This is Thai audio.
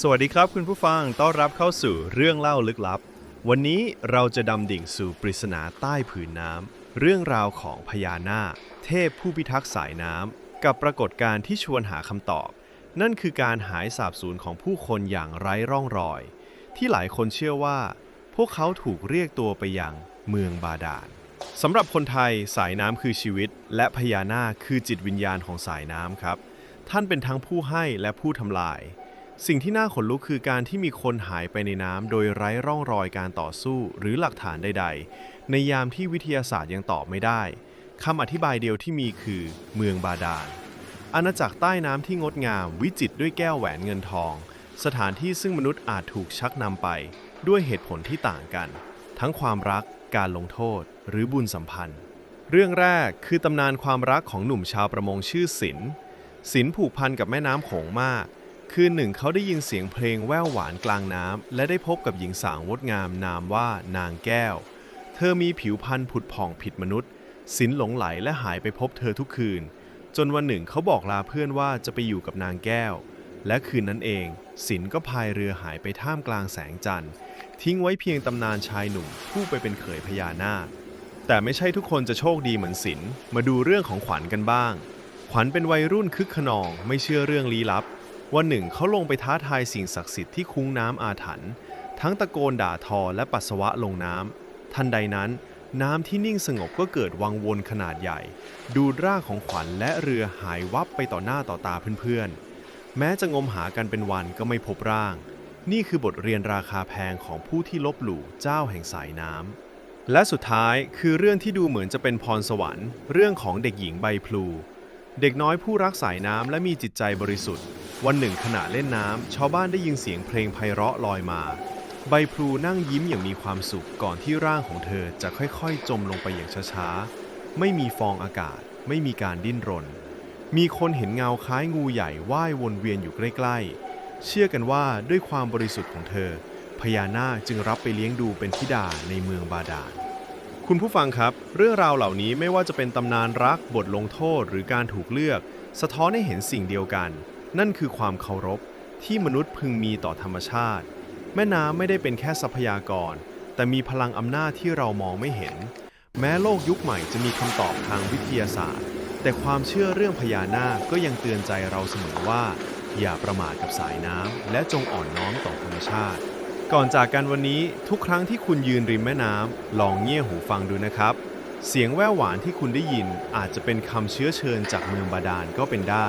สวัสดีครับคุณผู้ฟังต้อนรับเข้าสู่เรื่องเล่าลึกลับ วันนี้เราจะดำดิ่งสู่ปริศนาใต้ผืนน้ำ เรื่องราวของพญานาคเทพผู้พิทักษ์สายน้ำ กับปรากฏการณ์ที่ชวนหาคำตอบ นั่นคือการหายสาบสูญของผู้คนอย่างไร้ร่องรอย ที่หลายคนเชื่อว่า พวกเขาถูกเรียกตัวไปยังเมืองบาดาลสำหรับคนไทยสายน้ำคือชีวิต และพญานาคคือจิตวิญญาณของสายน้ำครับ ท่านเป็นทั้งผู้ให้และผู้ทำลาย สิ่งที่น่าขนลุกคือการที่มีคนหายไปในน้ำโดยไร้ร่องรอยการต่อสู้หรือหลักฐานใด ๆ ในยามที่วิทยาศาสตร์ยังตอบไม่ได้คำอธิบายเดียวที่มีคือ เมืองบาดาล อาณาจักรใต้น้ำที่งดงามวิจิตรด้วยแก้วแหวนเงินทอง สถานที่ซึ่งมนุษย์อาจถูกชักนำไป ด้วยเหตุผลที่ต่างกัน ทั้งความรัก การลงโทษ หรือบุญสัมพันธ์ เรื่องแรกคือตำนานความรักของหนุ่มชาวประมงชื่อศิลป์ศิลผูกพันกับแม่น้ำโขงมาก คืนหนึ่งเขาได้ยินเสียงเพลงแว่วหวานกลางน้ำ และได้พบกับหญิงสาวงดงามนามว่านางแก้ว เธอมีผิวพรรณผุดผ่องผิดมนุษย์สินหลงไหลและหายไปพบเธอทุกคืน จนวันหนึ่งเขาบอกลาเพื่อนว่าจะไปอยู่กับนางแก้ว และคืนนั้นเองสินก็พายเรือหายไปท่ามกลางแสงจันทร์ ทิ้งไว้เพียงตำนานชายหนุ่มผู้ไปเป็นเขยพญานาคแต่ไม่ใช่ทุกคนจะโชคดีเหมือนสินมาดูเรื่องของขวัญกันบ้าง ขวัญเป็นวัยรุ่นคึกขนองไม่เชื่อเรื่องลี้ลับ วันหนึ่งเขาลงไปท้าทายสิ่งศักดิ์สิทธิ์ที่คุ้งน้ำอาถรรพ์ทั้งตะโกนด่าทอและปัสสาวะลงน้ำทันใดนั้น น้ำที่นิ่งสงบก็เกิดวังวนขนาดใหญ่ ดูดร่างของขวัญและเรือหายวับไปต่อหน้าต่อตาเพื่อนๆ แม้จะงมหากันเป็นวันก็ไม่พบร่าง นี่คือบทเรียนราคาแพงของผู้ที่ลบหลู่เจ้าแห่งสายน้ำและสุดท้ายคือเรื่องที่ดูเหมือนจะเป็นพรสวรรค์ เรื่องของเด็กหญิงใบพลู เด็กน้อยผู้รักสายน้ำและมีจิตใจบริสุทธิ์ วันหนึ่งขณะเล่นน้ำชาวบ้านได้ยินเสียงเพลงไพเราะลอยมา ใบพลูนั่งยิ้มอย่างมีความสุขก่อนที่ร่างของเธอจะค่อยๆ จมลงไปอย่างช้าๆ ไม่มีฟองอากาศ ไม่มีการดิ้นรน มีคนเห็นเงาคล้ายงูใหญ่ว่ายวนเวียนอยู่ใกล้ๆ เชื่อกันว่าด้วยความบริสุทธิ์ของเธอ พญานาคจึงรับไปเลี้ยงดูเป็นธิดาในเมืองบาดาลคุณผู้ฟังครับ เรื่องราวเหล่านี้ไม่ว่าจะเป็นตำนานรักบทลงโทษหรือการถูกเลือก สะท้อนให้เห็นสิ่งเดียวกัน นั่นคือความเคารพที่มนุษย์พึงมีต่อธรรมชาติ แม่น้ำไม่ได้เป็นแค่ทรัพยากร แต่มีพลังอำนาจที่เรามองไม่เห็น แม้โลกยุคใหม่จะมีคำตอบทางวิทยาศาสตร์ แต่ความเชื่อเรื่องพญานาคก็ยังเตือนใจเราเสมอว่า อย่าประมาทกับสายน้ำและจงอ่อนน้อมต่อธรรมชาติ ก่อนจากกันวันนี้ทุกครั้งที่คุณยืนริมแม่น้ำลองเงี่ยหูฟังดูนะครับ เสียงแว่วหวานที่คุณได้ยินอาจจะเป็นคำเชื้อเชิญจากเมืองบาดาลก็เป็นได้